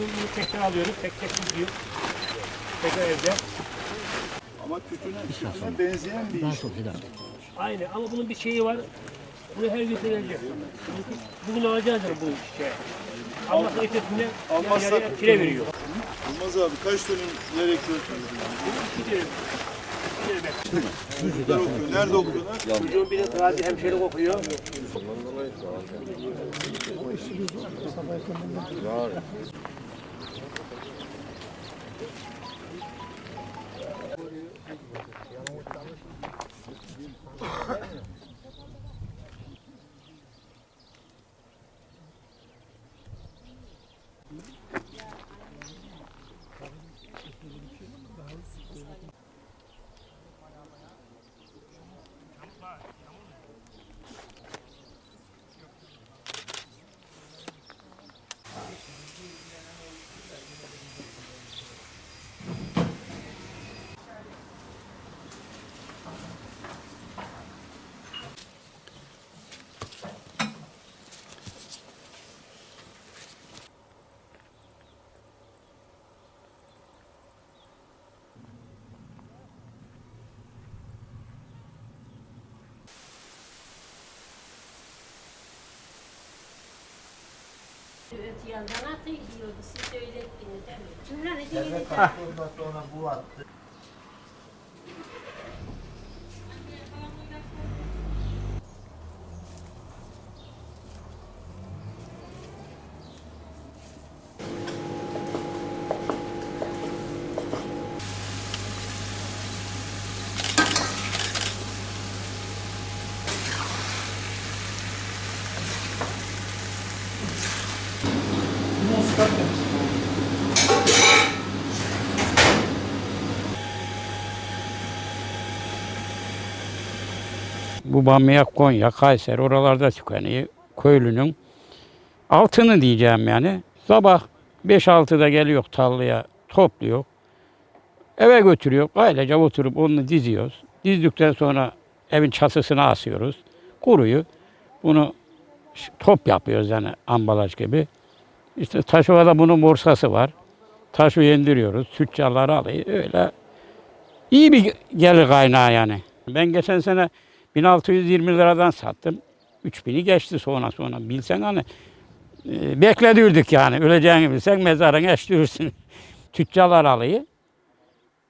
bunu tekrar alıyoruz. Tek tek gidiyor. Tekrar evde. Ama tütüne, tütüne benzeyen bir iş. Aynen ama bunun bir şeyi var. Bunu her gün. Çünkü Bugün alacağız bu şey. Almazsa ötesinde Almazsak- yarıya kire veriyor. Yılmaz abi kaç dönüm yer? İki dönüm. Çocuklar okuyor. Nerede okuyorlar? Çocuğun biri gazi hemşerik okuyor. Mm-hmm. Öte yandan atıyordu, siz söylettiniz. Cümle ne diyeyim? Bu bamya Konya, Kayseri oralarda tükeniyor. Köylünün altını diyeceğim yani. Sabah 5-6'da geliyor tarlaya topluyor. Eve götürüyor. Ailece oturup onu diziyoruz. Dizdikten sonra evin çatısına asıyoruz. Kuruyor. Bunu top yapıyoruz yani ambalaj gibi. İşte Taşova'da bunun borsası var. Taşı yendiriyoruz. Tüccarları alıyor. Öyle iyi bir gelir kaynağı yani. Ben geçen sene 1620 liradan sattım. 3000'i geçti sonra sonra. Bilsen hani e, bekledirdik yani. Öleceğini bilsen mezarına eştirirsin. Tüccarlar alıyı.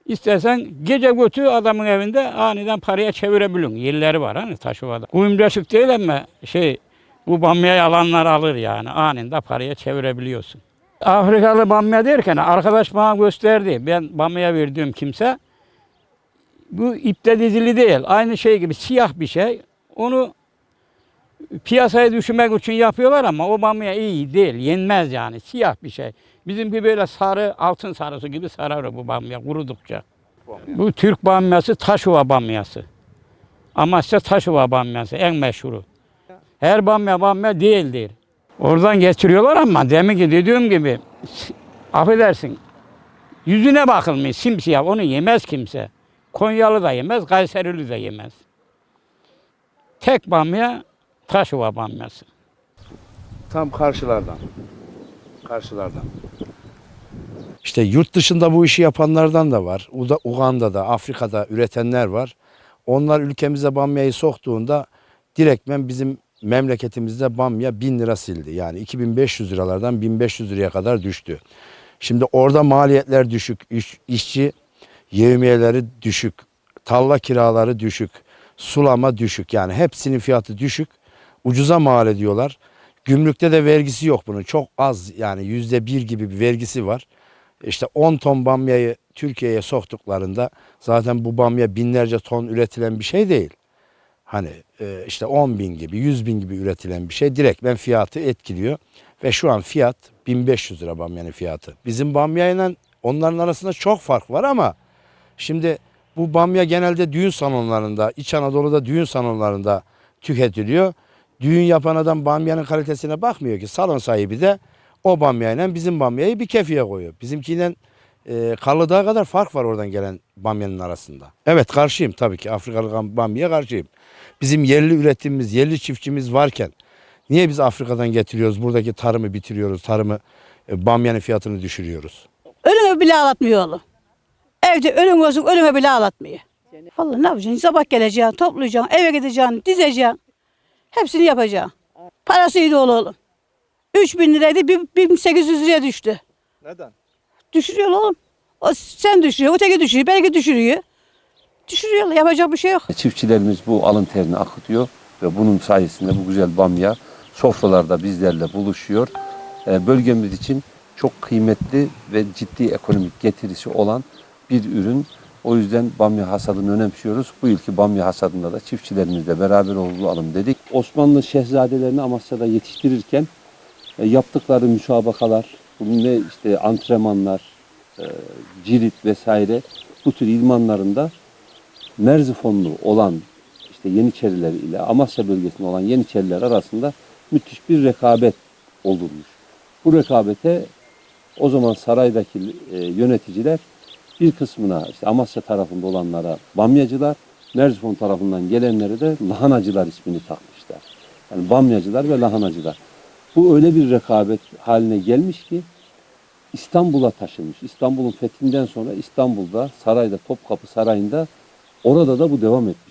İstersen gece götür adamın evinde aniden paraya çevirebilin. Yerleri var hani Taşova'da. Kuyumcaşık değil ama şey bu bamyayı alanlar alır yani. Anında paraya çevirebiliyorsun. Afrikalı bamya derken arkadaş bana gösterdi. Ben bamya verdiğim kimse bu ipte dizili değil. Aynı şey gibi siyah bir şey. Onu piyasaya düşürmek için yapıyorlar ama o bamya iyi değil. Yenmez yani. Siyah bir şey. Bizimki böyle sarı, altın sarısı gibi sararır bu bamya kurudukça. Bu Türk bamyası Taşova bamyası. Amasya Taşova bamyası en meşhuru. Her bamya bamya değildir. Oradan getiriyorlar ama demin ki dediğim gibi affedersin yüzüne bakılmış simsiyah onu yemez kimse. Konyalı da yemez, Kayserili de yemez. Tek bamya Taşova bamyası. Tam karşılardan. Karşılardan. İşte yurt dışında bu işi yapanlardan da var. Uda- Uganda'da, Afrika'da üretenler var. Onlar ülkemize bamyayı soktuğunda direktmen bizim memleketimizde bamya 1000 lira sildi. Yani 2500 liralardan 1500 liraya kadar düştü. Şimdi orada maliyetler düşük, iş- işçi yevmiyeleri düşük, tarla kiraları düşük, sulama düşük. Yani hepsinin fiyatı düşük. Ucuza mal ediyorlar. Gümrükte de vergisi yok bunun. Çok az yani yüzde bir gibi bir vergisi var. İşte 10 ton bamyayı Türkiye'ye soktuklarında zaten bu bamya binlerce ton üretilen bir şey değil. Hani e, işte 10 bin gibi 100 bin gibi üretilen bir şey direkt ben fiyatı etkiliyor. Ve şu an fiyat 1500 lira bamyanın fiyatı. Bizim bamyayla onların arasında çok fark var ama şimdi bu bamya genelde düğün salonlarında, İç Anadolu'da düğün salonlarında tüketiliyor. Düğün yapan adam bamyanın kalitesine bakmıyor ki. Salon sahibi de o bamyayla bizim bamyayı bir kefiye koyuyor. Bizimkiyle e, Karlıdağ'a kadar fark var oradan gelen bamyanın arasında. Evet karşıyım tabii ki Afrikalı bamyaya karşıyım. Bizim yerli üretimimiz, yerli çiftçimiz varken niye biz Afrika'dan getiriyoruz, buradaki tarımı bitiriyoruz, tarımı e, bamyanın fiyatını düşürüyoruz. Ölüme bile ağlatmıyor oğlum. Evde ölüm olsun ölüme bile ağlatmıyor. Vallahi ne yapacaksın? Sabah geleceksin, toplayacaksın, eve gideceksin, dizeceksin. Hepsini yapacaksın. Parasıydı oğlu oğlum. 3 bin liraydı, bir- 1800 liraya düştü. Neden? Düşürüyor oğlum. O sen düşürüyor, öteki düşürüyor, belki düşürüyor. Düşürüyorlar, yapacak bir şey yok. Çiftçilerimiz bu alın terini akıtıyor ve bunun sayesinde bu güzel bamya sofralarda bizlerle buluşuyor. Ee, Bölgemiz için çok kıymetli ve ciddi ekonomik getirisi olan bir ürün. O yüzden bamya hasadını önemsiyoruz. Bu yılki bamya hasadında da çiftçilerimizle beraber olalım dedik. Osmanlı şehzadelerini Amasya'da yetiştirirken e, yaptıkları müsabakalar, bunun ne işte antrenmanlar, e, cirit vesaire bu tür ilmanlarında Merzifonlu olan işte Yeniçeriler ile Amasya bölgesinde olan Yeniçeriler arasında müthiş bir rekabet olurmuş. Bu rekabete o zaman saraydaki e, yöneticiler bir kısmına işte Amasya tarafında olanlara bamyacılar, Merzifon tarafından gelenlere de lahanacılar ismini takmışlar. Yani bamyacılar ve lahanacılar. Bu öyle bir rekabet haline gelmiş ki İstanbul'a taşınmış. İstanbul'un fethinden sonra İstanbul'da sarayda Topkapı Sarayı'nda orada da bu devam etmiş.